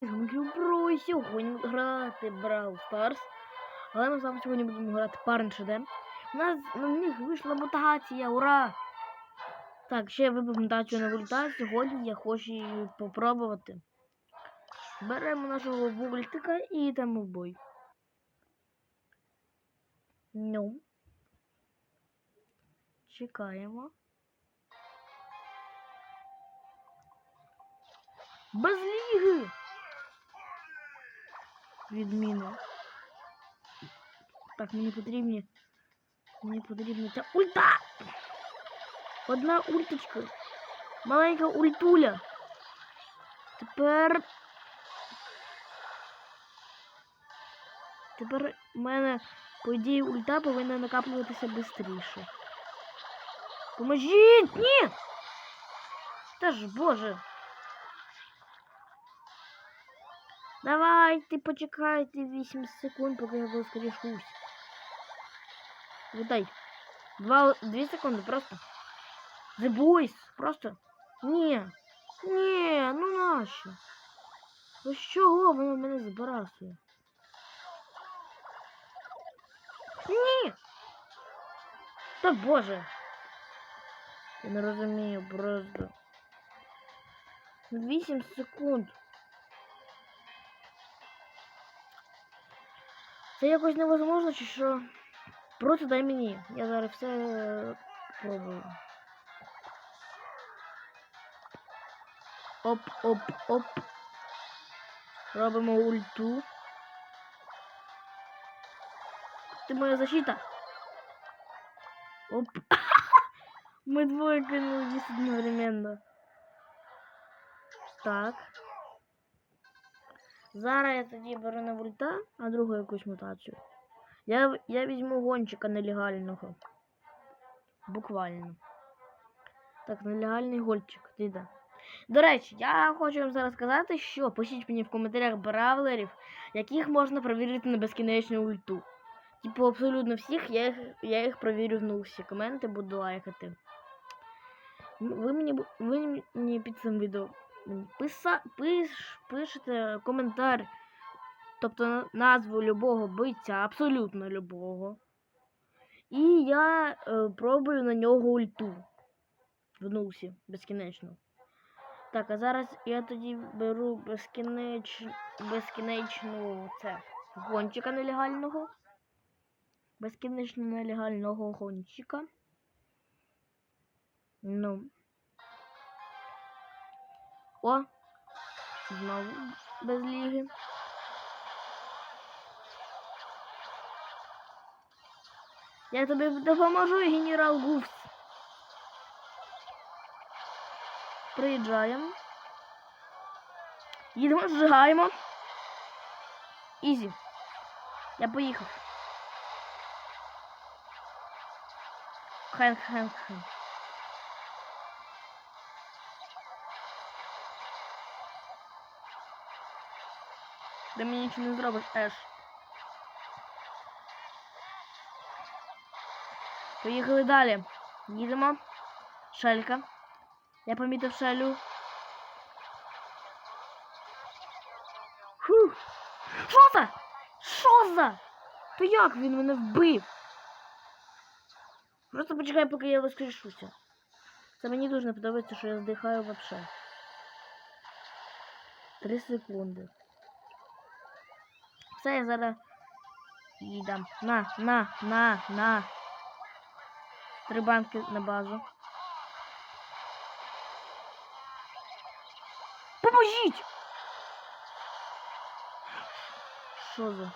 Про сьогодні будемо грати Brawl Stars. Але ми з вами сьогодні будемо грати Parent HD. У нас на них вийшла мутація, ура! Так, ще я вибив мутацію на вольта. Сьогодні я хочу її попробувати. Беремо нашого вольтика і йдемо в бой. Ну. Чекаємо. Без ліги! Відміна. Так, мені потрібні. Мені потрібна ця ульта! Одна ульточка. Маленька ультуля. Тепер. Тепер у мене, по ідеї, ульта повинна накаплюватися швидше. Поможіть! Ні! Та ж боже! Давайте почекайте 8 секунд, поки я воскрешусь. Віддай. Два, дві секунди просто. The boys. Просто. Ні. Ні, ну нащо? Ну з чого воно мене збрасує? Ні. Та боже. Я не розумію просто. 8 секунд. Це якось невозможно, чи що? Просто дай мені. Я зараз все е, пробую. Оп, оп, оп. Робимо ульту. Ти моя защита. Оп. Мы двое кинулись одновременно. Так. Зараз я тоді беру на вольта, а другу якусь мутацію. Я, я візьму гонщика нелегального. Буквально. Так, нелегальний гольчик, ти де? До речі, я хочу вам зараз сказати, що пишіть мені в коментарях бравлерів, яких можна перевірити на безкінечну ульту. Типу, абсолютно всіх, я їх, я їх провірю ну, всі коменти, буду лайкати. Ви мені, ви мені під цим відео писа, пиш, пишете коментар, тобто назву любого бийця, абсолютно любого. І я е, пробую на нього ульту. В нусі, безкінечно. Так, а зараз я тоді беру безкінеч... безкінечну це гонщика нелегального. Безкінечно нелегального гонщика. Ну. О! Знову без ліги. Я тобі допоможу, генерал Гуфс. Приїжджаємо. Їдемо, зжигаємо. Ізі. Я поїхав. Хенк, хенк, хенк. Ти мені нічого не зробиш, Еш. Поїхали далі. Їдемо. Шелька. Я помітив шелю. Фух. Що за? Що за? То як він мене вбив? Просто почекай, поки я воскрешуся. Це мені дуже не подобається, що я здихаю вообще. Три секунди. Все, я зараз їдам. На, на, на, на. Три банки на базу. Поможіть! Що за?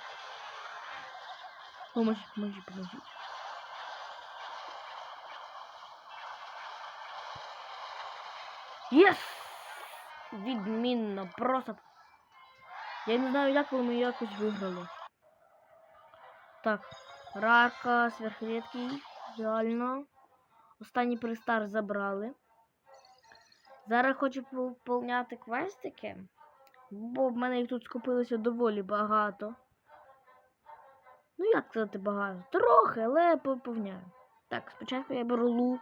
Поможіть, поможіть, поможіть. Єс! Відмінно, просто. Я не знаю, як ми якось виграли. Так, рака, сверхрідкий, реально. Останній пристар забрали. Зараз хочу поповняти квестики, бо в мене їх тут скопилося доволі багато. Ну, як сказати багато? Трохи, але поповняю. Так, спочатку я беру лу.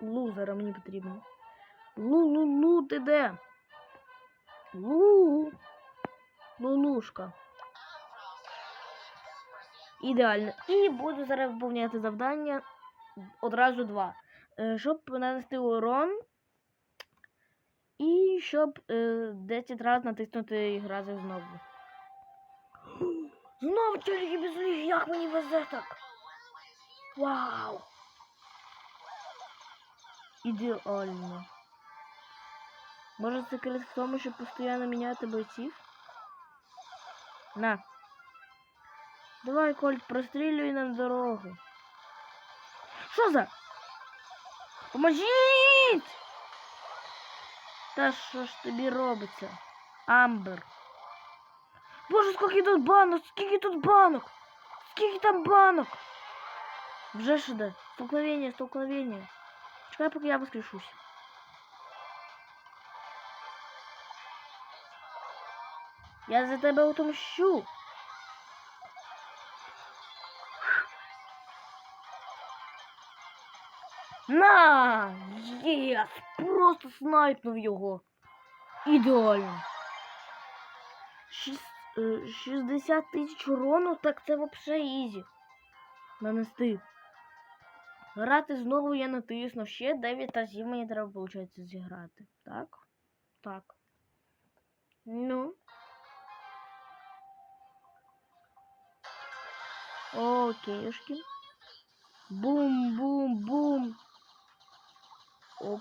Лузера мені потрібно. Лу-лу-лу, ти де? Лу. Лулушка. Ідеально. І буду зараз виповняти завдання одразу два. Е, Щоб нанести урон. І щоб е, 10 разів натиснути і грати знову. Знову тільки без ліг, як мені везе так. Вау! Ідеально. Може секрет в тому, щоб постійно міняти бойців? На. Давай, Кольт, прострілюй нам дорогу. Що за? Поможіть! Та що ж тобі робиться? Амбер. Боже, скільки тут банок, скільки тут банок! Скільки там банок! Вже ж іде. Столкновення, столкновення. Чекай, поки я воскрешусь. Я за тебе отомщу. На! Єс! Просто снайпнув його. Ідеально. Е, 60 тисяч урону, так це взагалі ізі. Нанести. Грати знову я натиснув. Ще 9 разів мені треба, виходить, зіграти. Так? Так. Ну. Окейшки. Бум-бум-бум. Оп.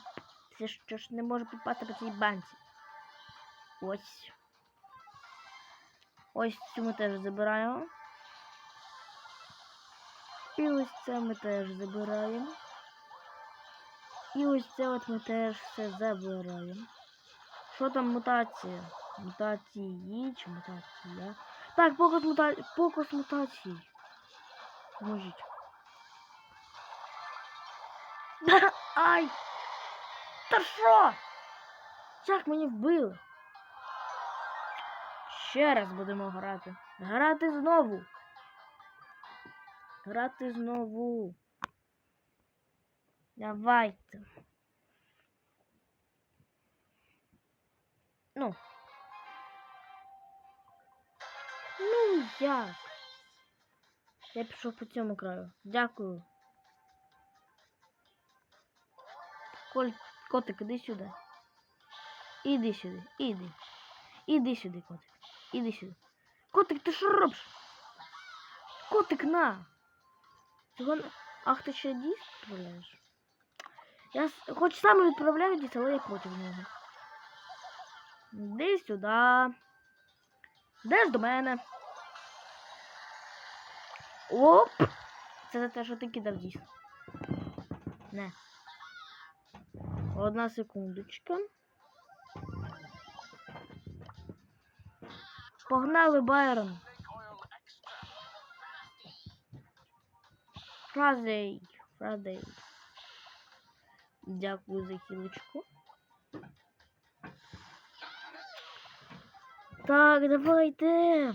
Це що ж не може попасти по цій банці. Ось. Ось цю ми теж забираємо. І ось це ми теж забираємо. І ось це от ми теж все забираємо. Що там мутація? Мутації чи мутація? Так, покус мутації. Покус мутації. Поможіть. Ай! Та що? Як мені вбили? Ще раз будемо грати. Грати знову. Грати знову. Давайте. Ну. Ну як? Я пішов по цьому краю. Дякую. Коль, котик, іди сюди. Іди сюди, іди. Іди сюди, котик. Іди сюди. Котик, ти що робиш? Котик, на. Цього... Ах, ти ще дійсно відправляєш? Я хоч сам відправляю дійсно, але я проти нього. Іди сюди. Йдеш до мене. Оп! Це за те, що ти кидав дійсно. Не. Одна секундочка. Погнали, Байрон. Фразей. Фразей. Дякую за хілочку. Так, давайте.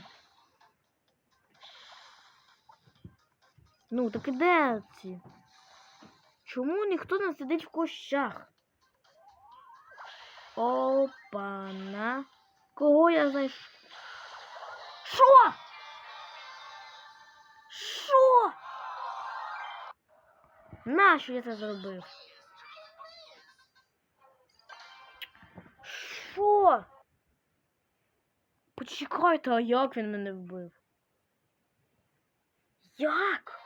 Ну, так іде ці? Чому ніхто не сидить в кущах? Опана. Кого я знайшов? Що? Що? Нащо я це зробив? Що? Почекайте, а як він мене вбив? Як?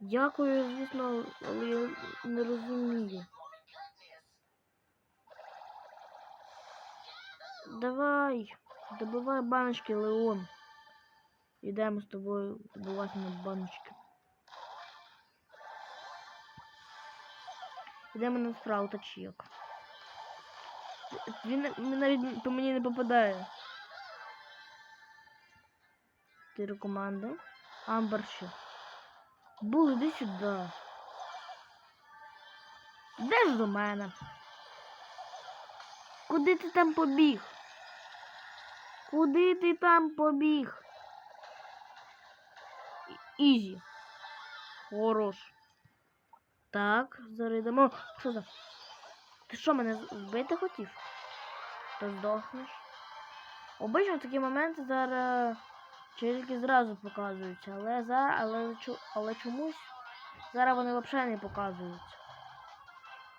Дякую, звісно, але я не розумію. Давай, добивай баночки, Леон. Йдемо з тобою добивати на баночки. Йдемо на спраута чек. Він, навіть по мені не попадає. Чотири команди. Амбер. Бул, іди сюди. Де ж до мене? Куди ти там побіг? Куди ти там побіг? Ізі. Хорош. Так, зараз йдемо. Що за? Ти що, мене вбити хотів? то здохнеш. Обично такі моменти зараз тільки зразу показуються, але зараз, але, але чомусь зараз вони взагалі не показуються.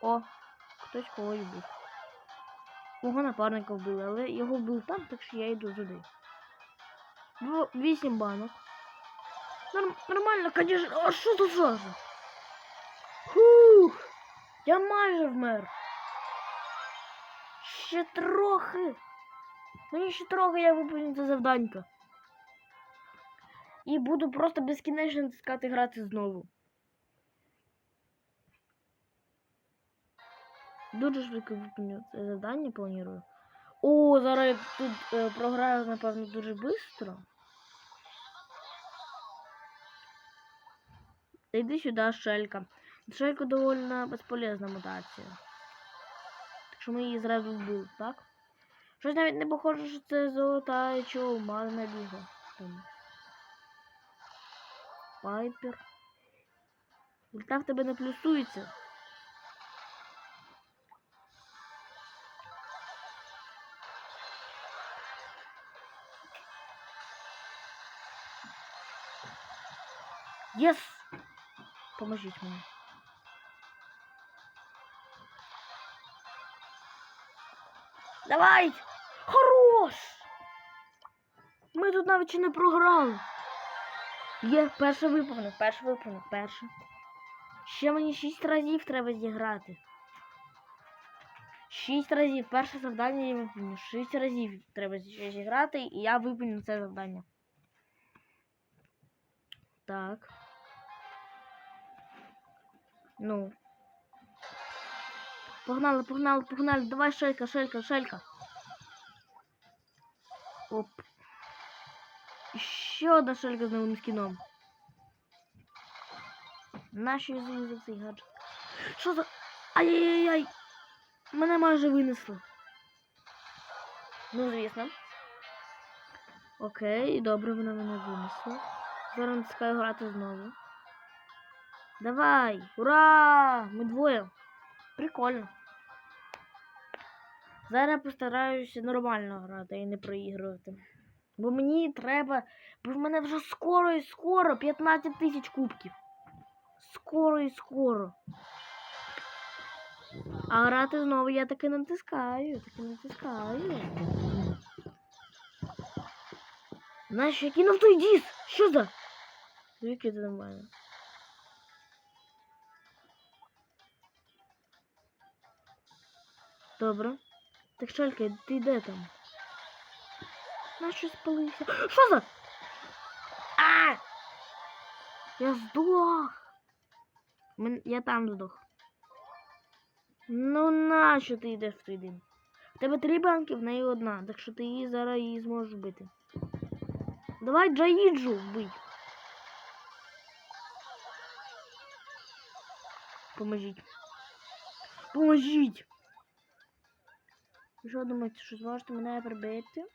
О, хтось когось був. Мого напарника вбили, але його вбив там, так що я йду туди. Вісім банок. Норм, нормально, конечно. А що тут за? Фух! Я майже вмер. Ще трохи. Мені ще трохи я виповню це завданька. І буду просто безкінечно натискати грати знову. Дуже швидко виповню це завдання планую. О, зараз я тут е, програю, напевно, дуже швидко. Та йди сюди, шелька. Шелька довольно безполезна мутація. Так що ми її зразу вбили, так? Щось навіть не похоже, що це золота чи алмазна біга. Пайпер. Ульта в тебе не плюсується. Єс! Поможіть мені. Давай! Хорош! Ми тут навіть ще не програли. Є, перше виповнив, перше виповнив, перше. Ще мені шість разів треба зіграти. Шість разів. Перше завдання я виповню. Шість разів треба ще зіграти, і я виповню це завдання. Так. Ну. Погнали, погнали, погнали. Давай шелька, шелька, шелька. Оп. Ще одна шелька з новим скіном. Нащо я залізав цей гаджет? Що за. Ай-яй-яй! Мене майже винесло. Ну, звісно. Окей, добре, вона мене винесла. Зараз натискаю грати знову. Давай! Ура! Ми двоє. Прикольно. Зараз постараюся нормально грати і не проігрувати. Бо мені треба. Бо в мене вже скоро і скоро 15 тисяч кубків. Скоро і скоро. А грати знову я таки натискаю, таки натискаю. Знаєш, я кинув той діс! Що за? Звідки це нормально? Добре. Так Шелька, ти де там? Нащо спалився? Що за? А! Я здох. Я там здох. Ну нащо ти йдеш в той дим? В тебе три банки, в неї одна, так що ти її зараз її зможеш вбити. Давай Джаїджу вбий. Поможіть. Поможіть! Ви що думаєте, що зможете мене прибити?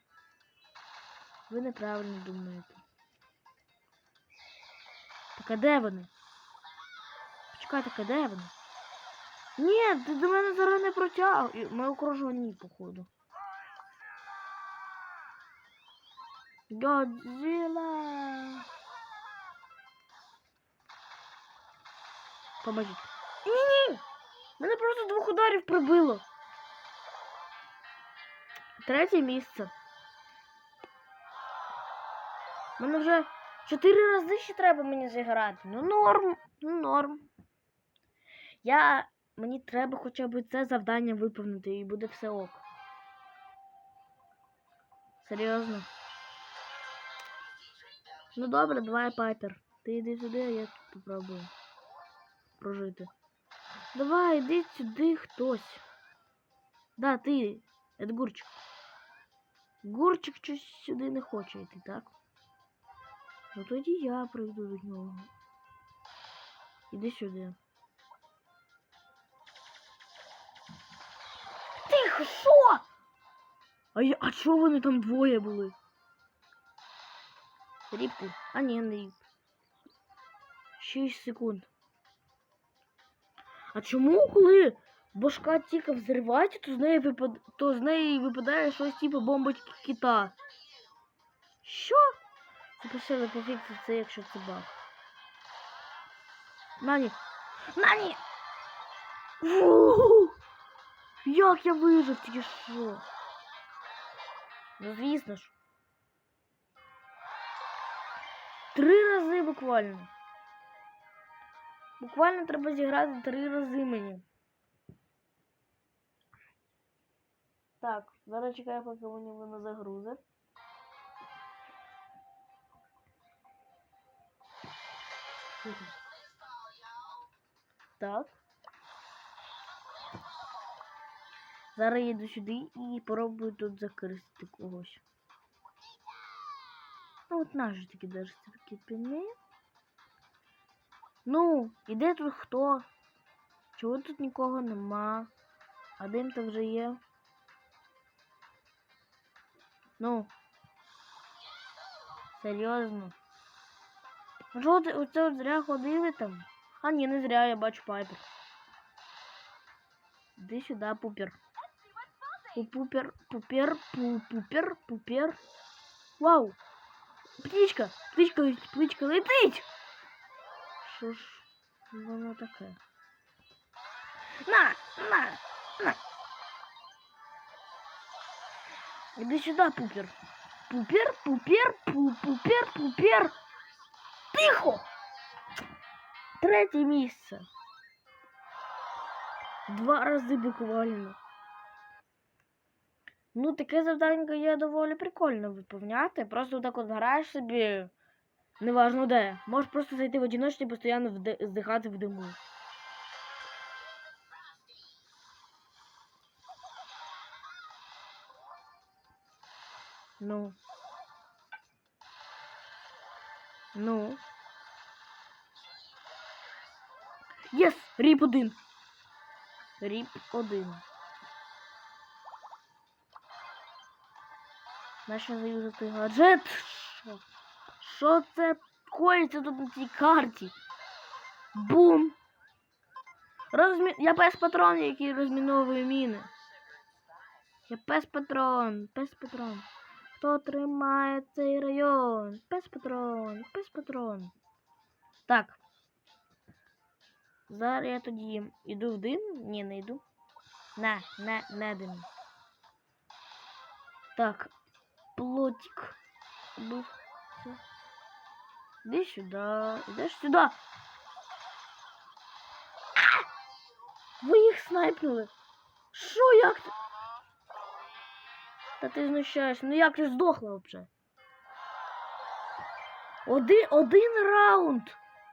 Ви неправильно думаєте. Так а де вони? Почекайте, а де вони? Ні, ти до мене зараз не протяг. Ми окружені, походу. Годзilla! Поможіть. Ні-ні! Мене просто двох ударів прибило. Третє місце. Мене вже чотири рази ще треба мені зіграти. Ну норм, ну норм. Я. Мені треба хоча б це завдання виповнити і буде все ок. Серйозно. Ну добре, давай Пайпер. Ти йди сюди, а я тут попробую прожити. Давай, йди сюди хтось. Да, ти, Едгурчик. Гурчик щось сюди не хоче йти, так? Ну тоді я прийду до нього. Іди сюди. Тихо, що? А я, а чого вони там двоє були? Рібки? А ні, не ріб. 6 секунд. А чому, коли башка тільки взривається, то з неї випад... то з неї випадає щось типу бомбочки кита. Що? Запишили пофіксити це, якщо це баг. Нані! Нані! Як я вижив тільки що? Ну, звісно ж. Три рази буквально. Буквально треба зіграти три рази мені. Так, зараз чекаю, поки мені воно загрузить. Так. Зараз я йду сюди і пробую тут закрити когось. Ну от наші такі даже піни. Ну, і де тут хто? Чого тут нікого нема? А дим то вже є. Ну. Серйозно. Ну Чого ти оце от зря ходили там? А ні, не зря, я бачу пайпер. Іди сюди, пупер. Пупер, пупер, пу- пупер, пупер. Вау! Птичка! Птичка, летить, птичка летить! Що ж воно таке? На! На! На! Іди сюди, пупер. Пупер, пупер, пу, пупер, пупер. Тихо! Третє місце. Два рази буквально. Ну, таке завдання є доволі прикольно виповняти. Просто так от граєш собі, неважно де. Можеш просто зайти в одиночні і постійно вди- здихати в диму. Ну. Ну. Єс! Ріп один. Ріп один. Нащо заюзати гаджет? Що? Що це коїться тут на цій карті? Бум! Розмі... Я пес патрон, який розміновує міни. Я пес патрон, пес патрон. Хто тримає цей район? Пес патрон, пес патрон. Так. Зараз я тоді іду в дим. Ні, не йду. Не, не, не дим. Так. Плотик. Був. Іди сюди. Ідеш сюди. Ви їх снайпнули. Що, як? Та ти знущаєшся. Ну як ти здохла взагалі? Один, один раунд.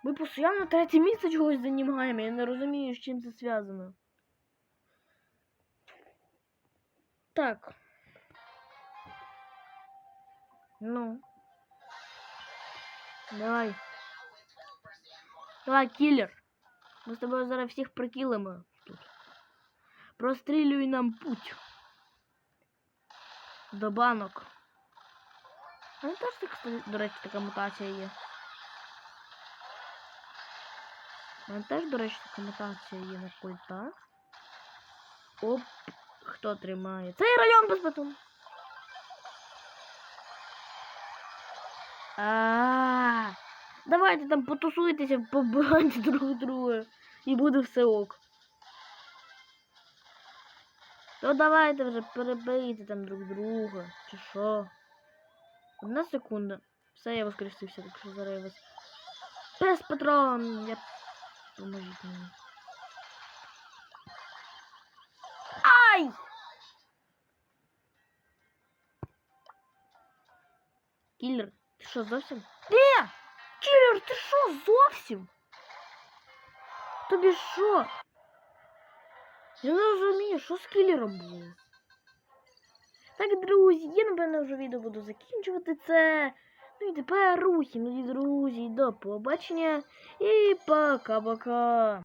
Ми постійно третє місце чогось займаємо. Я не розумію, з чим це зв'язано. Так. Ну. Давай. Давай, киллер. Ми з тобою зараз всіх прикілимо тут. Прострілюй нам путь. До банок. А не теж так, до речі, така мутація є. У мене теж, до речі, така мутація є на культах. Оп, хто тримає? Цей район без батон. А, давайте там потусуйтеся, побивайте друг друга. І буде все ок. То давайте вже перебийте там друг друга. Чи що? Одна секунда. Все, я воскресився, так що зараз я вас. Пес патрон! Я... Поможіть мені. Ай! Кілер, ти що зовсім? Де? Кілер, ти що зовсім? Тобі що? Я не розумію, що з кілером було. Так, друзі, я напевно вже відео буду закінчувати це. Ну і тепер рухи, мої друзі, до побачення і пока-пока.